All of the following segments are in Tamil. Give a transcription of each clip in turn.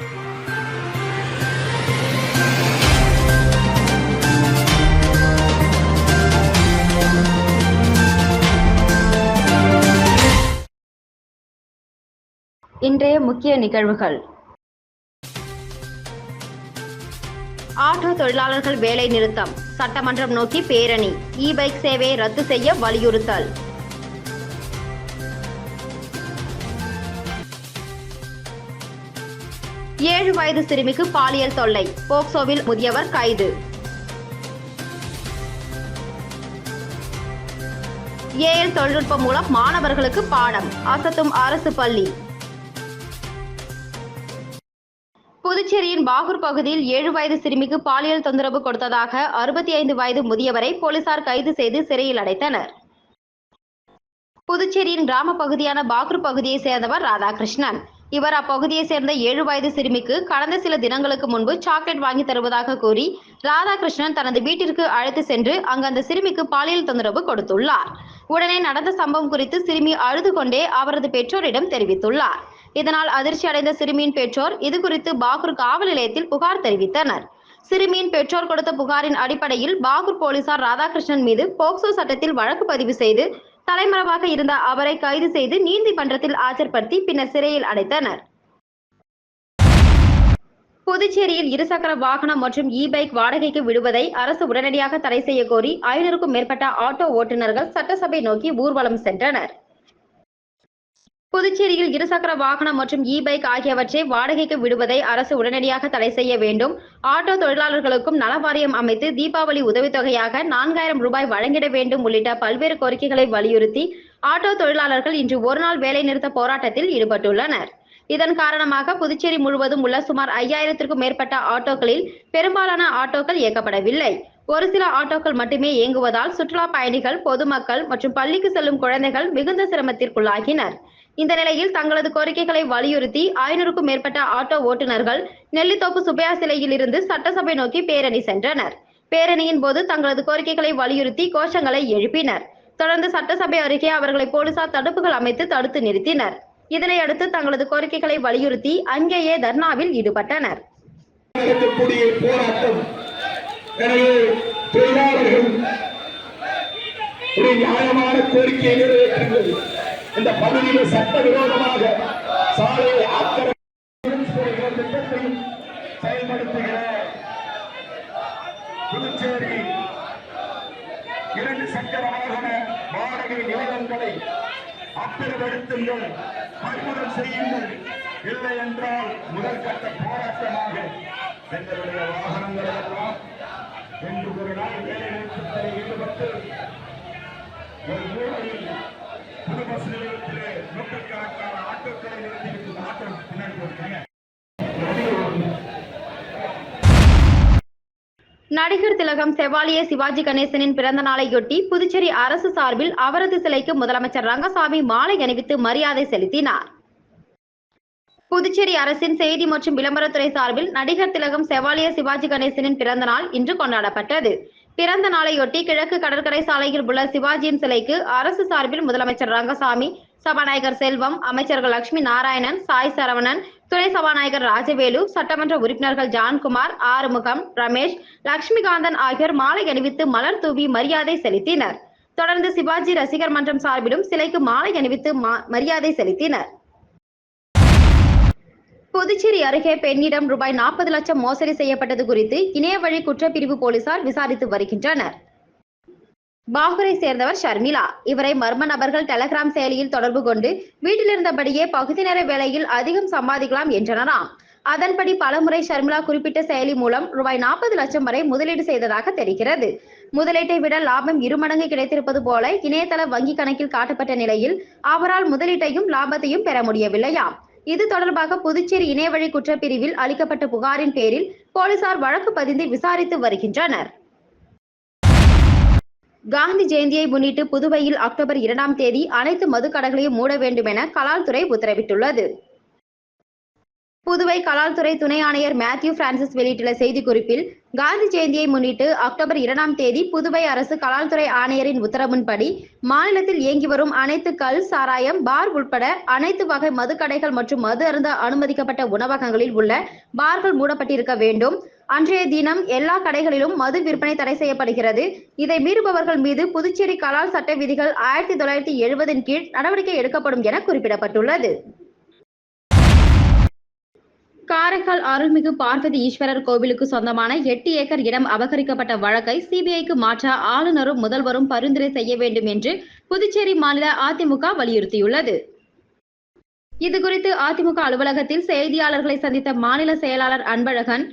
இன்றைய முக்கிய நிகழ்வுகள். ஆட்டோ தொழிலாளர்கள் வேலை நிறுத்தம் சட்டமன்றம் நோக்கி பேரணி. இ பைக் சேவையை ரத்து செய்ய வலியுறுத்தல். ஏழு வயது சிறுமிக்கு பாலியல் தொல்லை. போக்சோவில் முதியவர் கைது. ஏஎல் தொழில்நுட்பம் மூலம் மாணவர்களுக்கு பாடம். அசத்தும் அரசு பள்ளி. புதுச்சேரியின் பாகூர் பகுதியில் ஏழு வயது சிறுமிக்கு பாலியல் தொந்தரவு கொடுத்ததாக அறுபத்தி ஐந்து வயது முதியவரை போலீசார் கைது செய்து சிறையில் அடைத்தனர். புதுச்சேரியின் கிராம பகுதியான பாகூர் பகுதியைச் சேர்ந்தவர் ராதாகிருஷ்ணன். இவர் அப்பகுதியை சேர்ந்த ஏழு வயது சிறுமிக்கு கடந்த சில தினங்களுக்கு முன்பு சாக்லேட் வாங்கி தருவதாக கூறி ராதாகிருஷ்ணன் தனது வீட்டிற்கு அழைத்து சென்று அங்கு அந்த சிறுமிக்கு பாலியல் தொந்தரவு கொடுத்துள்ளார். உடனே நடந்த சம்பவம் குறித்து சிறுமி அழுது கொண்டே அவரது பெற்றோரிடம் தெரிவித்துள்ளார். இதனால் அதிர்ச்சி அடைந்த சிறுமியின் பெற்றோர் இது குறித்து பாகூர் காவல் நிலையத்தில் புகார் தெரிவித்தனர். சிறுமியின் பெற்றோர் கொடுத்த புகாரின் அடிப்படையில் பாகூர் போலீசார் ராதாகிருஷ்ணன் மீது போக்சோ சட்டத்தில் வழக்கு பதிவு செய்து தலைமறைவாக இருந்த அவரை கைது செய்து நீதிமன்றத்தில் ஆஜர்படுத்தி பின்னர் சிறையில் அடைத்தனர். புதுச்சேரியில் இருசக்கர வாகனம் மற்றும் இ பைக் வாடகைக்கு விடுவதை அரசு உடனடியாக தடை செய்ய கோரி ஐநூறுக்கும் மேற்பட்ட ஆட்டோ ஓட்டுநர்கள் சட்டசபை நோக்கி ஊர்வலம் சென்றனர். புதுச்சேரியில் இருசக்கர வாகனம் மற்றும் இ பைக் ஆகியவற்றை வாடகைக்கு விடுவதை அரசு உடனடியாக தடை செய்ய வேண்டும். ஆட்டோ தொழிலாளர்களுக்கும் நல வாரியம் அமைத்து தீபாவளி உதவித்தொகையாக நான்காயிரம் ரூபாய் வழங்கிட வேண்டும் உள்ளிட்ட பல்வேறு கோரிக்கைகளை வலியுறுத்தி ஆட்டோ தொழிலாளர்கள் இன்று ஒருநாள் வேலைநிறுத்த போராட்டத்தில் ஈடுபட்டுள்ளனர். இதன் காரணமாக புதுச்சேரி முழுவதும் உள்ள சுமார் ஐயாயிரத்திற்கும் மேற்பட்ட ஆட்டோக்களில் பெரும்பாலான ஆட்டோக்கள் இயக்கப்படவில்லை. ஒரு சில ஆட்டோக்கள் மட்டுமே இயங்குவதால் சுற்றுலா பயணிகள் பொதுமக்கள் மற்றும் பள்ளிக்கு செல்லும் குழந்தைகள் மிகுந்த சிரமத்திற்குள்ளாகினர். இந்த நிலையில் தங்களது கோரிக்கைகளை வலியுறுத்தி ஐநூறுக்கும் மேற்பட்ட ஆட்டோ ஓட்டுநர்கள் நெல்லித்தோப்பு சுப்பையா சிலையில் இருந்து சட்டசபை நோக்கி பேரணி சென்றனர். பேரணியின் போது தங்களது கோரிக்கைகளை வலியுறுத்தி கோஷங்களை எழுப்பினர். தொடர்ந்து சட்டசபை அருகே அவர்களை போலீசார் தடுப்புகள் அமைத்து தடுத்து நிறுத்தினர். இதனையடுத்து தங்களது கோரிக்கைகளை வலியுறுத்தி அங்கேயே தர்ணாவில் ஈடுபட்டனர். போராட்டம். ஒரு நியாயமான கோரிக்கையை நிறைவேற்றுங்கள். இந்த பகுதியில் சட்டவிரோதமாக சாலை ஆக்கிரமிப்பு திட்டத்தை செயல்படுத்துகிற புதுச்சேரி இரண்டு சக்கர வாகன வாடகை நிலையங்களை அப்புறப்படுத்துங்கள் பறிமுதல் செய்யுங்கள். இல்லை என்றால் முதற்கட்ட போராட்டமாக எங்களுடைய வாகனங்கள் எல்லாம் என்று ஒரு நாள் வேலை நிறுத்தத்தில் ஈடுபட்டு ஒரு மூலையில் புது பஸ் நிலையத்திலே நூற்றுக்கணக்கான ஆட்டோக்களை ஆட்டோ பின்னாடி நடிகர் திலகம் செவாலிய சிவாஜி கணேசனின் பிறந்த நாளையொட்டி புதுச்சேரி அரசு சார்பில் அவரது சிலைக்கு முதலமைச்சர் ரங்கசாமி மாலை அணிவித்து மரியாதை செலுத்தினார். புதுச்சேரி அரசின் செய்தி மற்றும் விளம்பரத்துறை சார்பில் நடிகர் திலகம் செவாலிய சிவாஜி கணேசனின் பிறந்த நாள் இன்று கொண்டாடப்பட்டது. பிறந்த நாளையொட்டி கிழக்கு கடற்கரை சாலையில் உள்ள சிவாஜியின் சிலைக்கு அரசு சார்பில் முதலமைச்சர் ரங்கசாமி சபாநாயகர் செல்வம் அமைச்சர்கள் லட்சுமி நாராயணன் சாய் சரவணன் துணை சபாநாயகர் ராஜவேலு சட்டமன்ற உறுப்பினர்கள் ஜான்குமார் ஆறுமுகம் ரமேஷ் லட்சுமிகாந்தன் ஆகியோர் மாலை அணிவித்து மலர் தூவி மரியாதை செலுத்தினர். தொடர்ந்து சிவாஜி ரசிகர் மன்றம் சார்பிலும் சிலைக்கு மாலை அணிவித்து மா- மரியாதை செலுத்தினர். புதுச்சேரி அருகே பெண்ணிடம் ரூபாய் நாற்பது லட்சம் மோசடி செய்யப்பட்டது குறித்து இணைய வழி குற்றப்பிரிவு போலீசார் விசாரித்து வருகின்றனர். பாகூரை சேர்ந்தவர் ஷர்மிளா. இவரை மர்ம நபர்கள் டெலகிராம் செயலியில் தொடர்பு கொண்டு வீட்டில் இருந்தபடியே பகுதி நேர வேலையில் அதிகம் சம்பாதிக்கலாம் என்றனராம். அதன்படி பலமுறை ஷர்மிளா குறிப்பிட்ட செயலி மூலம் ரூபாய் நாற்பது லட்சம் வரை முதலீடு செய்ததாக தெரிகிறது. முதலீட்டை விட லாபம் இருமடங்கு கிடைத்திருப்பது போல இணையதள வங்கி கணக்கில் காட்டப்பட்ட நிலையில் அவரால் முதலீட்டையும் லாபத்தையும் பெற முடியவில்லையாம். இது தொடர்பாக புதுச்சேரி இணையவழி குற்றப்பிரிவில் அளிக்கப்பட்ட புகாரின் பேரில் போலீசார் வழக்கு பதிந்து விசாரித்து வருகின்றனர். காந்தி ஜெயந்தியை முன்னிட்டு புதுவையில் அக்டோபர் இரண்டாம் தேதி அனைத்து மதுக்கடைகளையும் மூட வேண்டும் என கலால்துறை உத்தரவிட்டுள்ளது. புதுவை கலால்துறை துணை ஆணையர் மேத்யூ பிரான்சிஸ் வெளியிட்டுள்ள செய்திக்குறிப்பில் காந்தி ஜெயந்தியை முன்னிட்டு அக்டோபர் இரண்டாம் தேதி புதுவை அரசு கலால்துறை ஆணையரின் உத்தரவின்படி மாநிலத்தில் இயங்கி வரும் அனைத்து கல் சாராயம் பார் உட்பட அனைத்து வகை மதுக்கடைகள் மற்றும் மது அருந்த அனுமதிக்கப்பட்ட உணவகங்களில் உள்ள பார்கள் மூடப்பட்டிருக்க வேண்டும். அன்றைய தினம் எல்லா கடைகளிலும் மது விற்பனை தடை செய்யப்படுகிறது. இதை மீறுபவர்கள் மீது புதுச்சேரி கலால் சட்ட விதிகள் ஆயிரத்தி தொள்ளாயிரத்தி எழுபதின் கீழ் நடவடிக்கை எடுக்கப்படும் என குறிப்பிடப்பட்டுள்ளது. காரைக்கால் அருள்மிகு பார்வதி ஈஸ்வரர் கோவிலுக்கு சொந்தமான எட்டு ஏக்கர் இடம் அபகரிக்கப்பட்ட வழக்கை சிபிஐக்கு மாற்ற ஆளுநரும் முதல்வரும் பரிந்துரை செய்ய வேண்டும் என்று புதுச்சேரி மாநில அதிமுக வலியுறுத்தியுள்ளது. இதுகுறித்து அதிமுக அலுவலகத்தில் செய்தியாளர்களை சந்தித்த மாநில செயலாளர் அன்பழகன்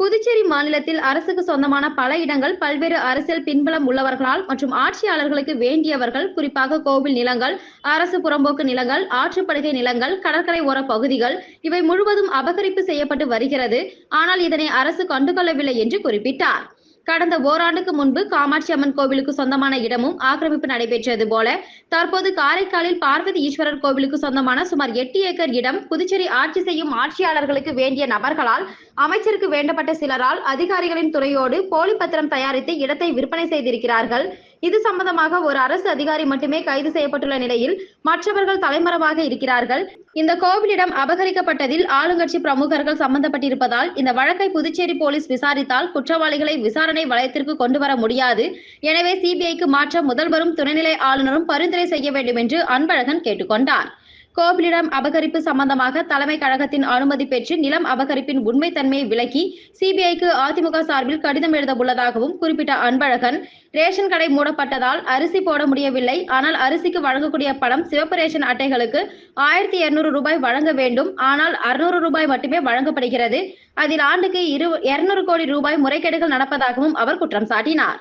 புதுச்சேரி மாநிலத்தில் அரசுக்கு சொந்தமான பல இடங்கள் பல்வேறு அரசியல் பின்புலம் உள்ளவர்களால் மற்றும் ஆட்சியாளர்களுக்கு வேண்டியவர்கள் குறிப்பாக கோவில் நிலங்கள் அரசு புறம்போக்கு நிலங்கள் ஆற்றுப்படுகை நிலங்கள் கடற்கரை ஓர பகுதிகள் இவை முழுவதும் அபகரிப்பு செய்யப்பட்டு வருகிறது. ஆனால் இதனை அரசு கண்டுகொள்ளவில்லை என்று குறிப்பிட்டார். கடந்த ஓராண்டுக்கு முன்பு காமாட்சி அம்மன் கோவிலுக்கு சொந்தமான இடமும் ஆக்கிரமிப்பு நடைபெற்றது போல தற்போது காரைக்காலில் பார்வதி ஈஸ்வரர் கோவிலுக்கு சொந்தமான சுமார் எட்டு ஏக்கர் இடம் புதுச்சேரி ஆட்சி செய்யும் ஆட்சியாளர்களுக்கு வேண்டிய நபர்களால் அமைச்சருக்கு வேண்டப்பட்ட சிலரால் அதிகாரிகளின் துணையோடு போலி பத்திரம் தயாரித்து இடத்தை விற்பனை செய்திருக்கிறார்கள். இது சம்பந்தமாக ஒரு அரசு அதிகாரி மட்டுமே கைது செய்யப்பட்டுள்ள நிலையில் மற்றவர்கள் தலைமறைவாக இருக்கிறார்கள். இந்த கோவிலிடம் அபகரிக்கப்பட்டதில் ஆளுங்கட்சி பிரமுகர்கள் சம்பந்தப்பட்டிருப்பதால் இந்த வழக்கை புதுச்சேரி போலீஸ் விசாரித்தால் குற்றவாளிகளை விசாரணை வளையத்திற்கு கொண்டு வர முடியாது. எனவே சிபிஐக்கு மாற்ற முதல்வரும் துணைநிலை ஆளுநரும் பரிந்துரை செய்ய வேண்டும் என்று அன்பழகன் கேட்டுக்கொண்டார். கோபிலிடம் அபகரிப்பு சம்பந்தமாக தலைமை கழகத்தின் அனுமதி பெற்று நிலம் அபகரிப்பின் உண்மைத்தன்மையை விளக்கி சிபிஐக்கு அதிமுக சார்பில் கடிதம் எழுத உள்ளதாகவும் குறிப்பிட்ட அன்பழகன் ரேஷன் கடை மூடப்பட்டதால் அரிசி போட முடியவில்லை. ஆனால் அரிசிக்கு வழங்கக்கூடிய பணம் சிவப்பு ரேஷன் அட்டைகளுக்கு ஆயிரத்தி இருநூறு ரூபாய் வழங்க வேண்டும். ஆனால் அறுநூறு ரூபாய் மட்டுமே வழங்கப்படுகிறது. அதில் ஆண்டுக்கு இரு இருநூறு கோடி ரூபாய் முறைகேடுகள் நடப்பதாகவும் அவர் குற்றம் சாட்டினார்.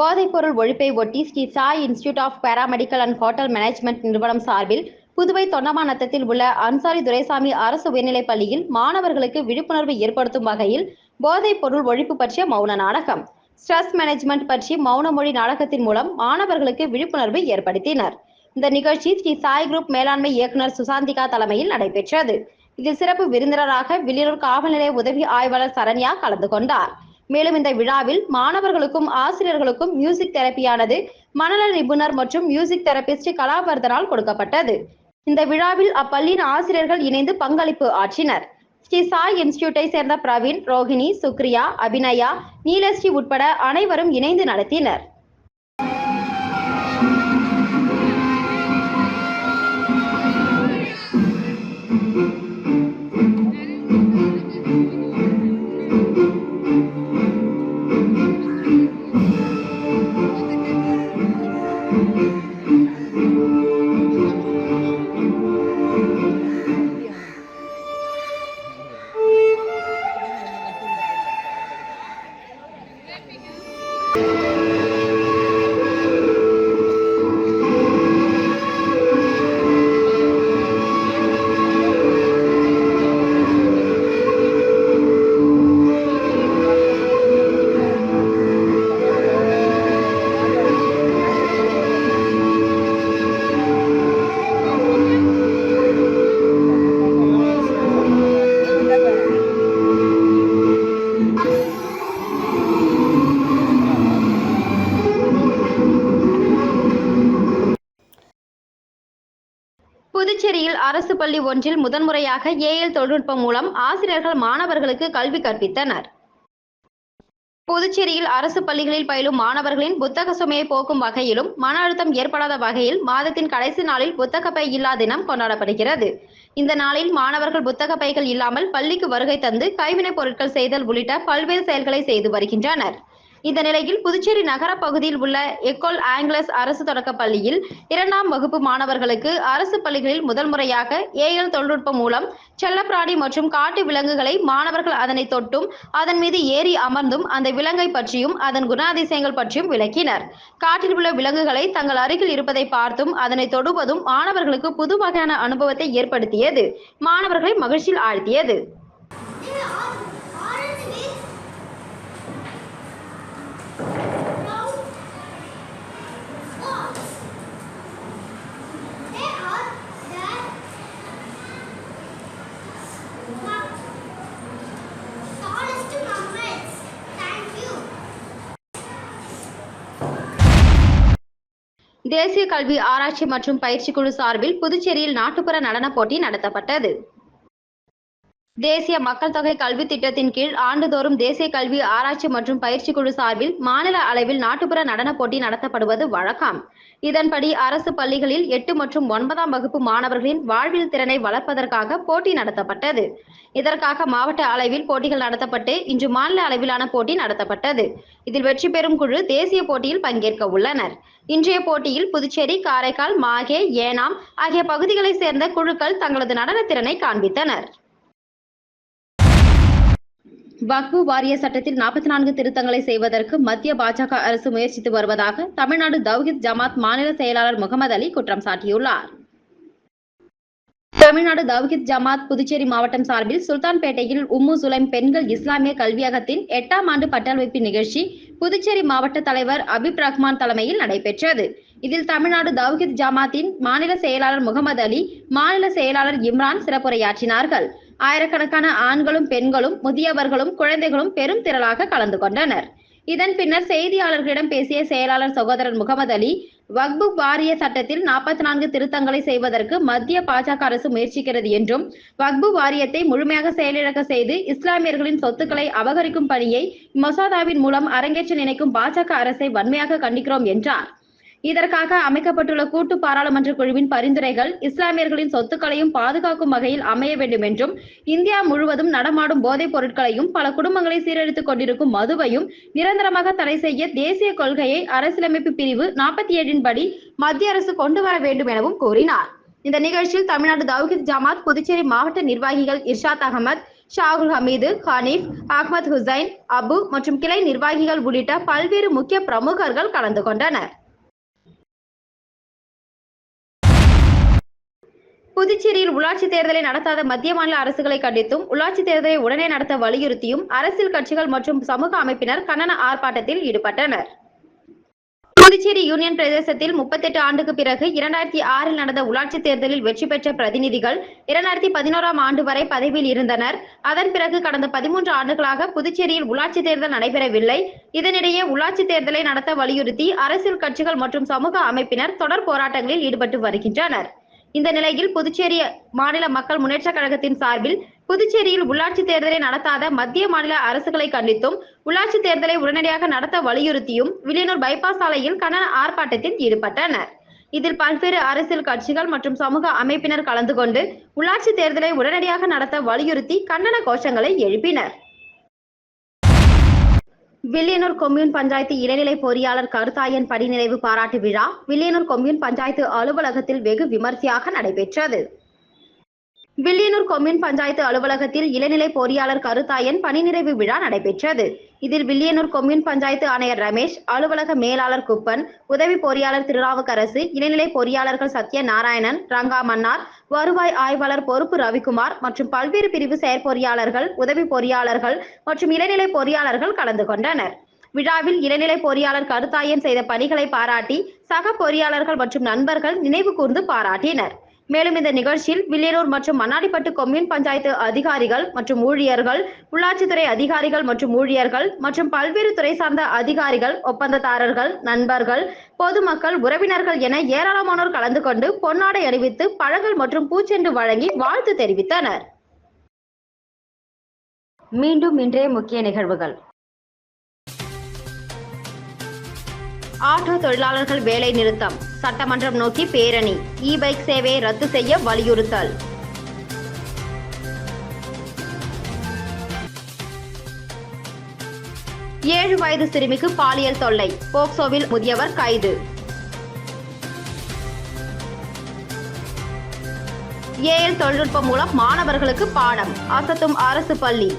போதைப்பொருள் ஒழிப்பை ஒட்டி Sri Sai institute of paramedical and hotel management நிறுவனம் சார்பில் புதுவை தொண்டமாநத்தத்தில் உள்ள அன்சாரி துரைசாமி அரசு உயர்நிலைப் பள்ளியில் மாணவர்களுக்கு விழிப்புணர்வு ஏற்படுத்தும் வகையில் போதைப் பொருள் ஒழிப்பு பற்றிய மௌன நாடகம். ஸ்ட்ரெஸ் மேனேஜ்மெண்ட் பற்றி மௌன மொழி நாடகத்தின் மூலம் மாணவர்களுக்கு விழிப்புணர்வு ஏற்படுத்தினர். இந்த நிகழ்ச்சி ஸ்ரீ சாய் குரூப் மேலாண்மை இயக்குநர் சுசாந்திகா தலைமையில் நடைபெற்றது. இதில் சிறப்பு விருந்தினராக வில்லியனூர் காவல்நிலைய உதவி ஆய்வாளர் சரண்யா கலந்து கொண்டார். மேலும் இந்த விழாவில் மாணவர்களுக்கும் ஆசிரியர்களுக்கும் மியூசிக் தெரப்பியானது மனநல நிபுணர் மற்றும் மியூசிக் தெரபிஸ்ட் கலாவர்தனால் கொடுக்கப்பட்டது. இந்த விழாவில் அப்பள்ளியின் ஆசிரியர்கள் இணைந்து பங்களிப்பு ஆற்றினர். ஸ்ரீ சாய் இன்ஸ்டியூட்டை சேர்ந்த பிரவீன் ரோஹிணி சுக்ரியா அபிநயா நீலஸ்ரீ உட்பட அனைவரும் இணைந்து நடத்தினர். புதுச்சேரியில் அரசு பள்ளி ஒன்றில் முதன்முறையாக ஏஎல் தொழில்நுட்பம் மூலம் ஆசிரியர்கள் மாணவர்களுக்கு கல்வி கற்பித்தனர். புதுச்சேரியில் அரசு பள்ளிகளில் பயிலும் மாணவர்களின் புத்தக சுமையை போக்கும் வகையிலும் மன அழுத்தம் ஏற்படாத வகையில் மாதத்தின் கடைசி நாளில் புத்தக பை இல்லா தினம் கொண்டாடப்படுகிறது. இந்த நாளில் மாணவர்கள் புத்தக பைகள் இல்லாமல் பள்ளிக்கு வருகை தந்து கைவினைப் பொருட்கள் செய்தல் உள்ளிட்ட பல்வேறு செயல்களை செய்து வருகின்றனர். இந்த நிலையில் புதுச்சேரி நகர பகுதியில் உள்ள எக்கோல் ஆங்கிலஸ் அரசு தொடக்க பள்ளியில் இரண்டாம் வகுப்பு மாணவர்களுக்கு அரசு பள்ளிகளில் முதல் முறையாக ஏஎல் தொழில்நுட்பம் மூலம் செல்லப்பிராணி மற்றும் காட்டு விலங்குகளை மாணவர்கள் அதனை தொட்டும் அதன் மீது ஏறி அமர்ந்தும் அந்த விலங்கை பற்றியும் அதன் குணாதிசயங்கள் பற்றியும் விளக்கினர். காட்டில் உள்ள விலங்குகளை தங்கள் அருகில் இருப்பதை பார்த்தும் அதனை தொடுவதும் மாணவர்களுக்கு புது வகையான அனுபவத்தை ஏற்படுத்தியது. மாணவர்களை மகிழ்ச்சியில் ஆழ்த்தியது. தேசிய கல்வி ஆராய்ச்சி மற்றும் பயிற்சி குழு சார்பில் புதுச்சேரியில் நாட்டுப்புற நடனப் போட்டி நடத்தப்பட்டது. தேசிய மக்கள் தொகை கல்வி திட்டத்தின் கீழ் ஆண்டுதோறும் தேசிய கல்வி ஆராய்ச்சி மற்றும் பயிற்சி குழு சார்பில் மாநில அளவில் நாட்டுப்புற நடன போட்டி நடத்தப்படுவது வழக்கம். இதன்படி அரசு பள்ளிகளில் எட்டு மற்றும் ஒன்பதாம் வகுப்பு மாணவர்களின் வாழ்வில் திறனை வளர்ப்பதற்காக போட்டி நடத்தப்பட்டது. இதற்காக மாவட்ட அளவில் போட்டிகள் நடத்தப்பட்டு இன்று மாநில அளவிலான போட்டி நடத்தப்பட்டது. இதில் வெற்றி பெறும் குழு தேசிய போட்டியில் பங்கேற்க உள்ளனர். இன்றைய போட்டியில் புதுச்சேரி காரைக்கால் மாகே ஏனாம் ஆகிய பகுதிகளைச் சேர்ந்த குழுக்கள் தங்களது நடனத்திறனை காண்பித்தனர். வக்பு வாரிய சட்டத்தில் நாற்பத்தி நான்கு திருத்தங்களை செய்வதற்கு மத்திய பாஜக அரசு முயற்சித்து வருவதாக தமிழ்நாடு தவ்ஹித் ஜமாத் மாநில செயலாளர் முகமது அலி குற்றம் சாட்டியுள்ளார். தமிழ்நாடு தவ்ஹித் ஜமாத் புதுச்சேரி மாவட்டம் சார்பில் சுல்தான்பேட்டையில் உம்மு சுலைம் பெண்கள் இஸ்லாமிய கல்வியகத்தின் எட்டாம் ஆண்டு பட்டமளிப்பு நிகழ்ச்சி புதுச்சேரி மாவட்ட தலைவர் அபிப் ரஹ்மான் தலைமையில் நடைபெற்றது. இதில் தமிழ்நாடு தவ்ஹித் ஜமாத்தின் மாநில செயலாளர் முகமது அலி மாநில செயலாளர் இம்ரான் சிறப்புரையாற்றினார்கள். ஆயிரக்கணக்கான ஆண்களும் பெண்களும் முதியவர்களும் குழந்தைகளும் பெரும் திரளாக கலந்து கொண்டனர். இதன் பின்னர் செய்தியாளர்களிடம் பேசிய செயலாளர் சகோதரர் முகமது அலி வக்பு வாரிய சட்டத்தில் நாற்பத்தி நான்கு திருத்தங்களை செய்வதற்கு மத்திய பாஜக அரசு முயற்சிக்கிறது என்றும் வக்பு வாரியத்தை முழுமையாக செயலிழக்க செய்து இஸ்லாமியர்களின் சொத்துக்களை அபகரிக்கும் பணியை மசோதாவின் மூலம் அரங்கேற்ற நினைக்கும் பாஜக அரசை வன்மையாக கண்டிக்கிறோம் என்றார். இதற்காக அமைக்கப்பட்டுள்ள கூட்டு பாராளுமன்ற குழுவின் பரிந்துரைகள் இஸ்லாமியர்களின் சொத்துக்களையும் பாதுகாக்கும் வகையில் அமைய வேண்டும் என்றும் இந்தியா முழுவதும் நடமாடும் போதைப் பொருட்களையும் பல குடும்பங்களை சீரழித்துக் கொண்டிருக்கும் மதுவையும் நிரந்தரமாக தடை செய்ய தேசிய கொள்கையை அரசியலமைப்பு பிரிவு நாற்பத்தி ஏழின் படி மத்திய அரசு கொண்டு வர வேண்டும் எனவும் கூறினார். இந்த நிகழ்ச்சியில் தமிழ்நாடு தௌஹித் ஜமாத் புதுச்சேரி மாவட்ட நிர்வாகிகள் இர்ஷாத் அகமது ஷாகுல் ஹமீது ஹனீஃப் அஹ்மத் ஹுசைன் அபு மற்றும் கிளை நிர்வாகிகள் உள்ளிட்ட பல்வேறு முக்கிய பிரமுகர்கள் கலந்து கொண்டனர். புதுச்சேரியில் உள்ளாட்சி தேர்தலை நடத்தாத மத்திய மாநில அரசுகளை கண்டித்தும் உள்ளாட்சி தேர்தலை உடனே நடத்த வலியுறுத்தியும் அரசியல் கட்சிகள் மற்றும் சமூக அமைப்பினர் கண்டன ஆர்ப்பாட்டத்தில் ஈடுபட்டனர். புதுச்சேரி யூனியன் பிரதேசத்தில் முப்பத்தெட்டு ஆண்டுக்கு பிறகு இரண்டாயிரத்தி ஆறில் நடந்த உள்ளாட்சி தேர்தலில் வெற்றி பெற்ற பிரதிநிதிகள் இரண்டாயிரத்தி பதினோராம் ஆண்டு வரை பதவியில் இருந்தனர். அதன் பிறகு கடந்த பதிமூன்று ஆண்டுகளாக புதுச்சேரியில் உள்ளாட்சி தேர்தல் நடைபெறவில்லை. இதனிடையே உள்ளாட்சி தேர்தலை நடத்த வலியுறுத்தி அரசியல் கட்சிகள் மற்றும் சமூக அமைப்பினர் தொடர் போராட்டங்களில் ஈடுபட்டு வருகின்றனர். இந்த நிலையில் புதுச்சேரி மாநில மக்கள் முன்னேற்ற கழகத்தின் சார்பில் புதுச்சேரியில் உள்ளாட்சி தேர்தலை நடத்தாத மத்திய மாநில அரசுகளை கண்டித்தும் உள்ளாட்சி தேர்தலை உடனடியாக நடத்த வலியுறுத்தியும் வில்லியனூர் பைபாஸ் சாலையில் கண்டன ஆர்ப்பாட்டத்தில் ஈடுபட்டனர். இதில் பல்வேறு அரசியல் கட்சிகள் மற்றும் சமூக அமைப்பினர் கலந்து கொண்டு உள்ளாட்சி தேர்தலை உடனடியாக நடத்த வலியுறுத்தி கண்டன கோஷங்களை எழுப்பினர். வில்லியனூர் கொம்யூன் பஞ்சாயத்து இடைநிலை பொறியாளர் கருத்தாயன் படிநிறைவு பாராட்டு விழா வில்லியனூர் கொம்யூன் பஞ்சாயத்து அலுவலகத்தில் வெகு விமர்சையாக நடைபெற்றது. வில்லியனூர் கொம்யூன் பஞ்சாயத்து அலுவலகத்தில் இளநிலை பொறியாளர் கருத்தாயன் பணி நிறைவு விழா நடைபெற்றது. இதில் வில்லியனூர் கொம்யூன் பஞ்சாயத்து ஆணையர் ரமேஷ் அலுவலக மேலாளர் குப்பன் உதவி பொறியாளர் திருநாவுக்கரசு இளநிலை பொறியாளர்கள் சத்ய நாராயணன் ரங்கா மன்னார் வருவாய் ஆய்வாளர் பொறுப்பு ரவிக்குமார் மற்றும் பல்வேறு பிரிவு செயற்பொறியாளர்கள் உதவி பொறியாளர்கள் மற்றும் இளநிலை பொறியாளர்கள் கலந்து கொண்டனர். விழாவில் இளநிலை பொறியாளர் கருத்தாயன் செய்த பணிகளை பாராட்டி சக பொறியாளர்கள் மற்றும் நண்பர்கள் நினைவு கூர்ந்து பாராட்டினர். மேலும் இந்த நிகழ்ச்சியில் வில்லியனூர் மற்றும் மண்ணாடிப்பட்டு கொம்யூன் பஞ்சாயத்து அதிகாரிகள் மற்றும் ஊழியர்கள் உள்ளாட்சித்துறை அதிகாரிகள் மற்றும் ஊழியர்கள் மற்றும் பல்வேறு துறை சார்ந்த அதிகாரிகள் ஒப்பந்ததாரர்கள் நண்பர்கள் பொதுமக்கள் உறவினர்கள் என ஏராளமானோர் கலந்து கொண்டு பொன்னாடை அணிவித்து பழங்கள் மற்றும் பூச்செண்டு வழங்கி வாழ்த்து தெரிவித்தனர். மீண்டும் இன்றைய முக்கிய நிகழ்வுகள். ஆட்டோ தொழிலாளர்கள் வேலை நிறுத்தம். சட்டமன்றம் நோக்கி பேரணி. இ பைக் சேவையை ரத்து செய்ய வலியுறுத்தல். ஏழு வயது சிறுமிக்கு பாலியல் தொல்லை. போக்சோவில் முதியவர் கைது. ஏஎல் தொழில்நுட்பம் மூலம் மாணவர்களுக்கு பாடம். அசத்தும் அரசு பள்ளி.